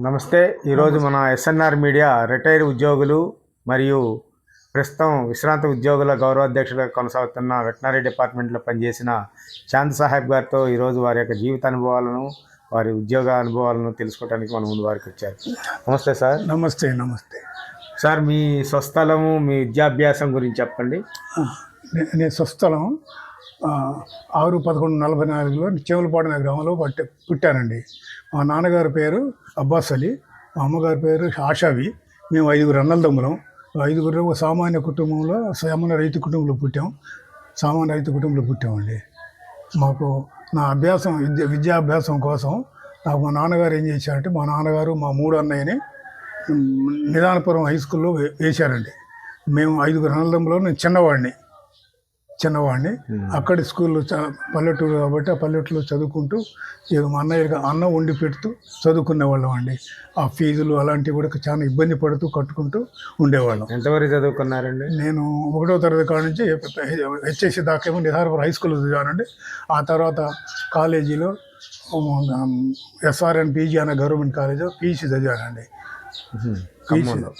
నమస్తే. ఈరోజు మన ఎస్ఎన్ఆర్ మీడియా రిటైర్డ్ ఉద్యోగులు మరియు ప్రస్తుతం విశ్రాంత ఉద్యోగుల గౌరవాధ్యక్షులుగా కొనసాగుతున్న వెటనరీ డిపార్ట్మెంట్లో పనిచేసిన చాంద్ సాహెబ్ గారితో ఈరోజు వారి యొక్క జీవిత అనుభవాలను వారి ఉద్యోగ అనుభవాలను తెలుసుకోవడానికి మన ముందు వారికి వచ్చారు. నమస్తే సార్. నమస్తే నమస్తే. సార్ మీ స్వస్థలము మీ విద్యాభ్యాసం గురించి చెప్పండి. నేను స్వస్థలం ఆరు పదకొండు నలభై నాలుగులో చెవులపాడు అనే గ్రామంలో పట్టి పుట్టానండి. మా నాన్నగారి పేరు అబ్బాస్ అలీ మా అమ్మగారి పేరు ఆషావి. మేము ఐదుగురు అన్నల దమ్ములం ఐదుగురు ఒక సామాన్య కుటుంబంలో సామాన్య రైతు కుటుంబంలో పుట్టాం. సామాన్య రైతు కుటుంబంలో పుట్టామండి. మాకు నా అభ్యాసం విద్య విద్యాభ్యాసం కోసం నాకు మా నాన్నగారు ఏం చేశారంటే మా నాన్నగారు మా మూడు అన్నయ్యని నిదానపురం హై స్కూల్లో వే- వేశారండి. మేము ఐదుగురు అన్నదమ్ములో నేను చిన్నవాడిని. చిన్నవాడిని. అక్కడి స్కూల్లో చ పల్లెటూరు కాబట్టి ఆ పల్లెటూరులో చదువుకుంటూ మా అన్నయ్య అన్నం వండి పెడుతూ చదువుకునే వాళ్ళం అండి. ఆ ఫీజులు అలాంటివి కూడా చాలా ఇబ్బంది పడుతూ కట్టుకుంటూ ఉండేవాళ్ళం. ఎంతవరకు చదువుకున్నారండి? నేను ఒకటో తరగతి కాడ నుంచి హెచ్ఎస్సి దాకేమో నిహారపురం హై స్కూల్లో చదివానండి. ఆ తర్వాత కాలేజీలో ఎస్ఆర్ఎన్ పీజీ అనే గవర్నమెంట్ కాలేజ్ పీసీ చదివానండి.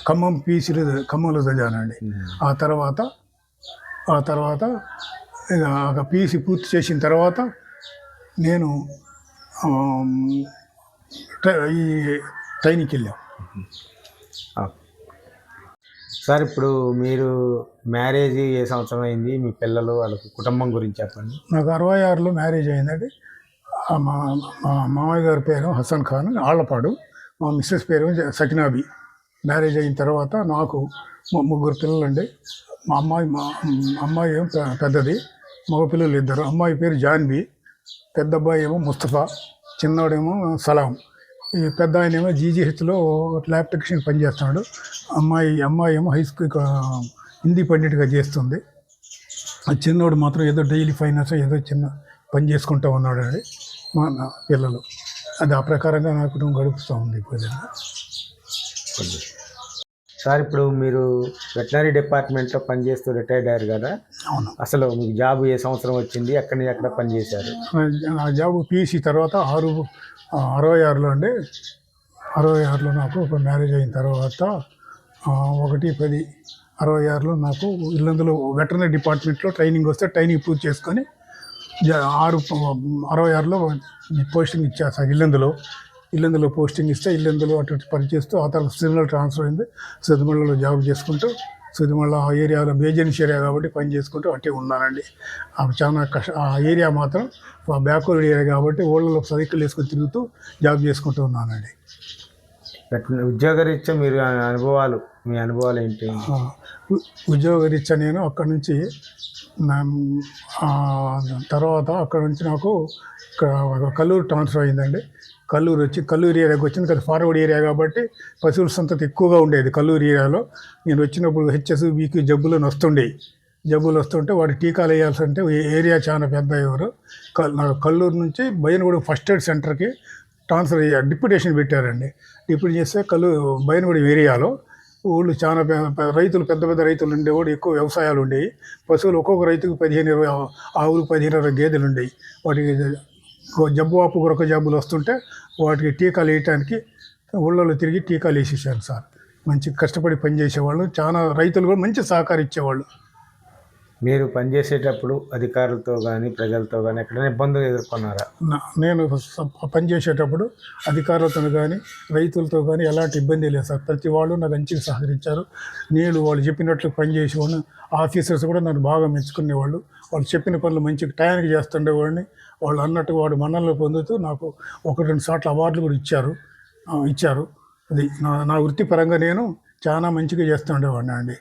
ఖమ్మం. పీసీలో ఖమ్మంలో చదివానండి. ఆ తర్వాత ఆ తర్వాత ఇక పీసీ పూర్తి చేసిన తర్వాత నేను ఈ ట్రైనింగ్కి వెళ్ళాం. సార్ ఇప్పుడు మీరు మ్యారేజ్ ఏ సంవత్సరం అయింది? మీ పిల్లలు వాళ్ళ కుటుంబం గురించి చెప్పండి. నాకు అరవై ఆరులో మ్యారేజ్ అయిందండి. మా మా మామయ్య గారి పేరు హసన్ ఖాన్ ఆళ్ళపాడు. మా మిస్సెస్ పేరు సకినాబి మ్యారేజ్ అయిన తర్వాత నాకు ముగ్గురు పిల్లలండి. మా అమ్మాయి మా అమ్మాయి ఏమో పెద్దది మగ పిల్లలు ఇద్దరు. అమ్మాయి పేరు జాన్వి పెద్ద అబ్బాయి ఏమో ముస్తఫా చిన్నవాడేమో సలాం. ఈ పెద్ద ఆయన ఏమో జీజీహెచ్లో ల్యాబ్ టెక్నీషియన్ పనిచేస్తున్నాడు. అమ్మాయి అమ్మాయి ఏమో హై స్కూల్ హిందీ పండిట్గా చేస్తుంది. ఆ మాత్రం ఏదో డైలీ ఫైనాన్స్ ఏదో చిన్న పని చేసుకుంటూ ఉన్నాడు అండి మా పిల్లలు. అది ఆ ప్రకారంగా నా కుటుంబం గడుపుతూ ఉంది ఇప్పుడు సార్ ఇప్పుడు మీరు వెటనరీ డిపార్ట్మెంట్లో పనిచేస్తూ రిటైర్డ్ అయ్యారు కదా? అవును. అసలు మీకు జాబ్ ఏ సంవత్సరం వచ్చింది? ఎక్కడి నుంచి ఎక్కడ పనిచేశారు? నా- జాబ్ పీసీ తర్వాత ఆరు అరవై ఆరులో అండి. అరవై ఆరులో నాకు ఒక మ్యారేజ్ అయిన తర్వాత ఒకటి పది అరవై ఆరులో నాకు ఇల్లందులో వెటర్నరీ డిపార్ట్మెంట్లో ట్రైనింగ్ వస్తే ట్రైనింగ్ పూర్తి చేసుకొని ఆరు అరవై ఆరులో పోస్టింగ్ ఇచ్చారు సార్ ఇల్లందులో. ఇల్లందులో పోస్టింగ్ ఇస్తే ఇల్లందులో అటు పనిచేస్తూ ఆ తర్వాత సిరిమల ట్రాన్స్ఫర్ అయింది. సిరిమలలో జాబ్ చేసుకుంటూ సిరిమల ఆ ఏరియాలో ఏజెన్సీ ఏరియా కాబట్టి పని చేసుకుంటూ అట్టే ఉన్నానండి. ఆ చాలా కష్ట ఆ ఏరియా మాత్రం బ్యాక్వర్డ్ ఏరియా కాబట్టి ఊళ్ళలో సైకిల్ వేసుకొని తిరుగుతూ జాబ్ చేసుకుంటూ ఉన్నానండి. ఉద్యోగరీత్యా మీరు అనుభవాలు మీ అనుభవాలు ఏంటి? ఉద్యోగరీత్యా నేను అక్కడి నుంచి తర్వాత అక్కడ నుంచి నాకు కల్లూరు ట్రాన్స్ఫర్ అయిందండి. కల్లూరు వచ్చి కల్లూరు ఏరియాకి వచ్చింది. కదా ఫార్వర్డ్ ఏరియా కాబట్టి పశువుల సంతతి ఎక్కువగా ఉండేది కల్లూరు ఏరియాలో. నేను వచ్చినప్పుడు హెచ్ఎస్ బీక్యూ జబ్బులను వస్తుండేవి జబ్బులు వస్తుంటే వాటి టీకాలు వేయాల్సి అంటే ఏరియా చాలా పెద్ద ఎవరు. కల్- కల్లూరు నుంచి బయనగూడెం ఫస్ట్ ఎయిడ్ సెంటర్కి ట్రాన్స్ఫర్ అయ్యారు డిప్యూటేషన్ పెట్టారండి. డిప్యూట్ చేస్తే కల్లు బయనగూడెం ఏరియాలో ఊళ్ళు చాలా రైతులు పెద్ద పెద్ద రైతులు ఉండేవాడు ఎక్కువ వ్యవసాయాలు ఉండేవి. పశువులు ఒక్కొక్క రైతుకు పదిహేను ఇరవై ఆవులు పదిహేను ఇరవై గేదెలు ఉండేవి. వాటికి జబ్బు వాపు గురక జబ్బులు వస్తుంటే వాటికి టీకాలు వేయటానికి ఊళ్ళలో తిరిగి టీకాలు వేసేసాను సార్. మంచి కష్టపడి పనిచేసేవాళ్ళు చాలా రైతులు కూడా మంచి సహకారం ఇచ్చేవాళ్ళు. మీరు పనిచేసేటప్పుడు అధికారులతో కానీ ప్రజలతో కానీ ఎక్కడైనా ఇబ్బందులు ఎదుర్కొన్నారా? నా- నేను పనిచేసేటప్పుడు అధికారులతో కానీ రైతులతో కానీ ఎలాంటి ఇబ్బంది లేదు సార్. ప్రతి వాళ్ళు నాకు మంచిగా సహకరించారు. నేను వాళ్ళు చెప్పినట్లు పనిచేసేవాడిని ఆఫీసర్స్ కూడా నన్ను బాగా మెచ్చుకునేవాళ్ళు. వాళ్ళు చెప్పిన పనులు మంచిగా టయానికి చేస్తుండేవాడిని. వాళ్ళు అన్నట్టు వాడు మన్నలు పొందుతూ నాకు ఒక రెండు సార్లు అవార్డులు కూడా ఇచ్చారు. ఇచ్చారు. అది నా నా వృత్తిపరంగా నేను చాలా మంచిగా చేస్తుండేవాడిని అండి.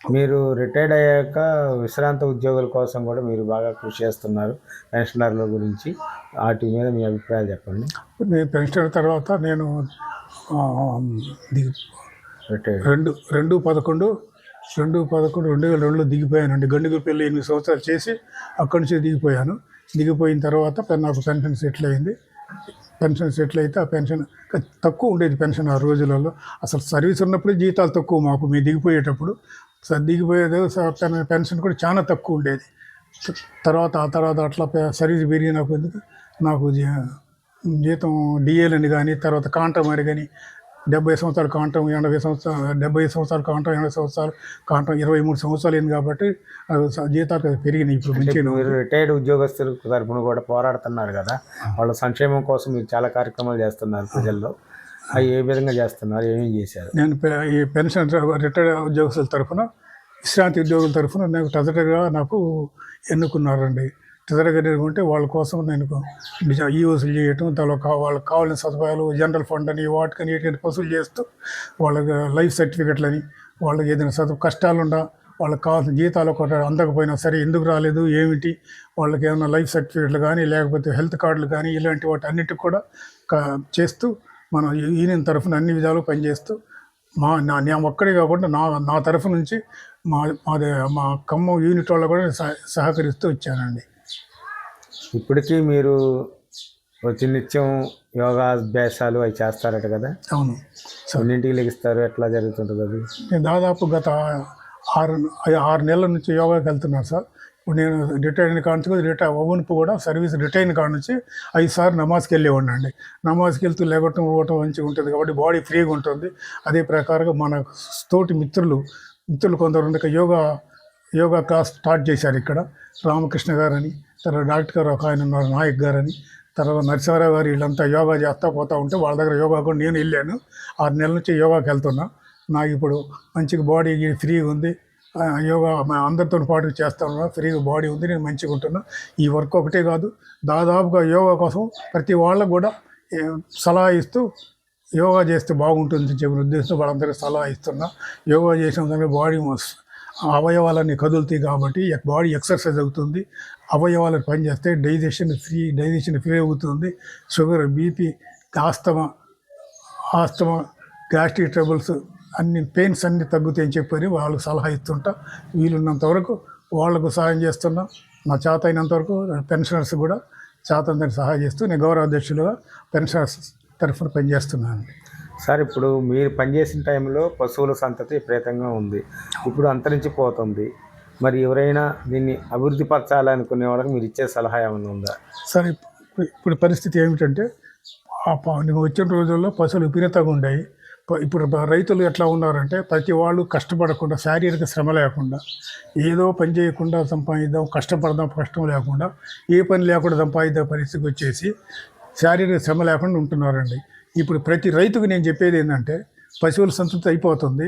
మీరు రిటైర్డ్ అయ్యాక విశ్రాంత ఉద్యోగుల కోసం కూడా మీరు బాగా కృషి చేస్తున్నారు పెన్షనర్ల గురించి. వాటి మీద మీ అభిప్రాయాలు చెప్పండి. నేను పెన్షన్ తర్వాత నేను రిటైర్డ్ రెండు రెండు పదకొండు రెండు పదకొండు రెండు వేల రెండులో దిగిపోయానండి. గండుగుల పెళ్ళి ఎనిమిది సంవత్సరాలు చేసి అక్కడి నుంచి దిగిపోయాను. దిగిపోయిన తర్వాత నాకు పెన్షన్ సెటిల్ అయింది. పెన్షన్ సెటిల్ అయితే ఆ పెన్షన్ తక్కువ ఉండేది పెన్షన్ ఆ రోజులలో. అసలు సర్వీస్ ఉన్నప్పుడు జీతాలు తక్కువ మాకు. మేము దిగిపోయేటప్పుడు దిగిపోయేది పెన్- పెన్షన్ కూడా చాలా తక్కువ ఉండేది. తర్వాత ఆ తర్వాత అట్లా సర్వీస్ పెరిగిన కొద్దిగా నాకు జీ- జీతం డిఏలని కానీ తర్వాత కాంట్రామరి కానీ డెబ్బై సంవత్సరాలు కాంటం ఎనభై సంవత్సరాలు డెబ్బై సంవత్సరాలు కాంటం ఎనభై సంవత్సరాలు కాంటం ఇరవై మూడు సంవత్సరాలు అయింది కాబట్టి జీతాలు పెరిగినాయి ఇప్పుడు మీరు రిటైర్డ్ ఉద్యోగస్తుల తరపున కూడా పోరాడుతున్నారు కదా. వాళ్ళ సంక్షేమం కోసం మీరు చాలా కార్యక్రమాలు చేస్తున్నారు ప్రజల్లో. ఏ విధంగా చేస్తున్నారు? ఏమేమి చేశారు? నేను పె- ఈ పెన్షన్ రిటైర్డ్ ఉద్యోగస్తుల తరఫున విశ్రాంతి ఉద్యోగుల తరఫున నాకు ట్రెజరీగా నాకు ఎన్నుకున్నారండి. ట్రెజరీగా ఎన్నుకుంటే వాళ్ళ కోసం నేను ఈ వసూలు చేయటం దానిలో కా- వాళ్ళకి కావాల్సిన సదుపాయాలు జనరల్ ఫండ్ అని వాటికని ఎటువంటి వసూలు చేస్తూ వాళ్ళకి లైఫ్ సర్టిఫికెట్లని వాళ్ళకి ఏదైనా చదువు కష్టాలుండా వాళ్ళకి కావాల్సిన జీతాలు ఒకటి అందకపోయినా సరే ఎందుకు రాలేదు ఏమిటి వాళ్ళకి ఏమైనా లైఫ్ సర్టిఫికెట్లు కానీ లేకపోతే హెల్త్ కార్డులు కానీ ఇలాంటి వాటి అన్నిటికి కూడా క- చేస్తూ మన యూనియన్ తరఫున అన్ని విధాలు పనిచేస్తూ మా నా నేను ఒక్కడే కాకుండా నా నా తరఫు నుంచి మా మాది మా ఖమ్మం యూనిట్ వాళ్ళు కూడా సహ సహకరిస్తూ వచ్చానండి. ఇప్పటికీ మీరు ప్రతినిత్యం యోగా అభ్యాసాలు అవి చేస్తారట కదా? అవును. సరే. ఎన్నింటికి లెగిస్తారు? ఎట్లా జరుగుతుంటుంది అది? నేను దాదాపు గత ఆరు ఆరు నెలల నుంచి యోగాకి వెళ్తున్నాను సార్. ఇప్పుడు నేను రిటైర్ అయిన కాడ నుంచి రిటైర్ అవ్వనుపు కూడా సర్వీస్ రిటైర్ అయిన కాడ నుంచి ఐదు సార్లు నమాజ్కి వెళ్ళేవాడిని అండి నమాజ్కి వెళ్తూ లేవటం ఇవ్వటం మంచిగా ఉంటుంది కాబట్టి బాడీ ఫ్రీగా ఉంటుంది. అదే ప్రకారంగా మన తోటి మిత్రులు మిత్రులు కొందరు ఉండక యోగా యోగా క్లాస్ స్టార్ట్ చేశారు ఇక్కడ. రామకృష్ణ గారని తర్వాత డాక్టర్ గారు ఒక ఆయన ఉన్నారు నాయక్ గారని తర్వాత నరసింహారావు గారు వీళ్ళంతా యోగా చేస్తా పోతూ ఉంటే వాళ్ళ దగ్గర యోగా కూడా నేను వెళ్ళాను. ఆరు నెలల నుంచి యోగాకి వెళ్తున్నా. నాకు ఇప్పుడు మంచిగా బాడీ ఫ్రీగా ఉంది. యోగా మా అందరితో పాటు చేస్తా ఉన్నా. ఫ్రీగా బాడీ ఉంది నేను మంచిగా ఉంటున్నా. ఈ వర్క్ ఒకటే కాదు దాదాపుగా యోగా కోసం ప్రతి వాళ్ళకు కూడా సలహా ఇస్తూ యోగా చేస్తే బాగుంటుంది చెప్పిన ఉద్దేశంతో వాళ్ళందరికీ సలహా ఇస్తున్నా. యోగా చేసిన దానికి బాడీ అవయవాలన్నీ కదులుతాయి కాబట్టి బాడీ ఎక్సర్సైజ్ అవుతుంది. అవయవాలు పనిచేస్తే డైజెషన్ ఫ్రీ డైజెషన్ ఫ్రీ అవుతుంది. Sugar BP asthma asthma gastric troubles అన్ని పెయిన్స్ అన్ని తగ్గుతాయని చెప్పని వాళ్ళకి సలహా ఇస్తుంటా. వీలున్నంత వరకు వాళ్ళకు సహాయం చేస్తున్నా. నా చేత అయినంత వరకు పెన్షనర్స్ కూడా చేతందరికి సహాయం చేస్తూ నేను గౌరవ అధ్యక్షులుగా పెన్షనర్స్ తరఫున పనిచేస్తున్నాను. సార్ ఇప్పుడు మీరు పనిచేసిన టైంలో పశువుల సంతతి విపరీతంగా ఉంది. ఇప్పుడు అంతరించిపోతుంది. మరి ఎవరైనా దీన్ని అభివృద్ధి పరచాలనుకునే వాళ్ళకి మీరు ఇచ్చే సలహా ఏమైనా ఉందా? సరే ఇప్పుడు పరిస్థితి ఏమిటంటే ఆ ప- నేను వచ్చిన రోజుల్లో పశువులు విపరీతంగా ఉండేవి ఇప్పుడు రైతులు ఎట్లా ఉన్నారంటే ప్రతి వాళ్ళు కష్టపడకుండా శారీరక శ్రమ లేకుండా ఏదో పని చేయకుండా సంపాదిద్దాం కష్టపడదాం కష్టం లేకుండా ఏ పని లేకుండా సంపాదిద్దాం పరిస్థితికి వచ్చేసి శారీరక శ్రమ లేకుండా ఉంటున్నారండి. ఇప్పుడు ప్రతి రైతుకు నేను చెప్పేది ఏంటంటే పశువుల సంతృప్తి అయిపోతుంది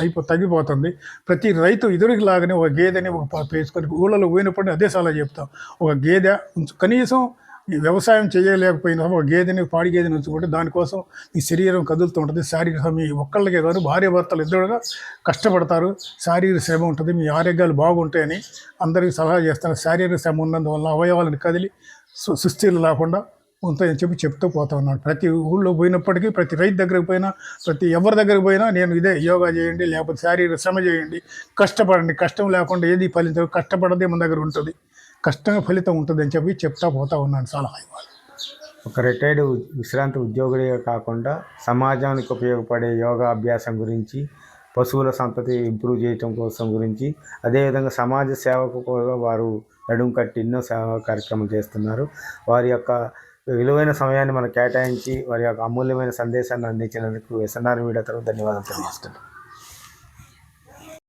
అయిపో తగ్గిపోతుంది. ప్రతి రైతు ఎదురుకి లాగానే ఒక గేదెని ఒక వేసుకొని ఊళ్ళలో పోయినప్పుడు అదే సలహా చెప్తాం. ఒక గేదె కనీసం వ్యవసాయం చేయలేకపోయినా ఒక గేదెని పాడి గేదెని ఉంచుకుంటే దానికోసం మీ శరీరం కదులుతూ ఉంటుంది. శారీరక మీ ఒక్కళ్ళకే కాదు భార్య భర్తలు ఇద్దరుగా కష్టపడతారు. శారీరక శ్రమ ఉంటుంది మీ ఆరోగ్యాలు బాగుంటాయని అందరికీ సలహా చేస్తారు. శారీరక శ్రమ ఉన్నందువల్ల అవయవాలను కదిలి సు- లేకుండా ఉంటాయని చెప్పి చెప్తూ పోతా ఉన్నాను. ప్రతి ఊళ్ళో పోయినప్పటికీ ప్రతి రైతు దగ్గరికి పోయినా ప్రతి ఎవరి దగ్గరికి పోయినా నేను ఇదే యోగా చేయండి లేకపోతే శారీరక శ్రమ చేయండి. కష్టపడండి కష్టం లేకుండా ఏది ఫలించదు కష్టపడదే మన దగ్గర ఉంటుంది. కష్టంగా ఫలితం ఉంటుందని చెప్పి చెప్తా పోతా ఉన్నాను సలహా ఇవ్వాలి ఒక రిటైర్డ్ విశ్రాంతి ఉద్యోగుడిగా కాకుండా సమాజానికి ఉపయోగపడే యోగా అభ్యాసం గురించి పశువుల సంతతి ఇంప్రూవ్ చేయటం కోసం గురించి అదేవిధంగా సమాజ సేవకు కూడా వారు నడుం కట్టి ఎన్నో సేవా కార్యక్రమాలు చేస్తున్నారు. వారి యొక్క విలువైన సమయాన్ని మనం కేటాయించి వారి యొక్క అమూల్యమైన సందేశాన్ని అందించినందుకు ఎస్ఎన్ఆర్ మీడియా తరఫు ధన్యవాదాలు తెలియజేస్తున్నాను.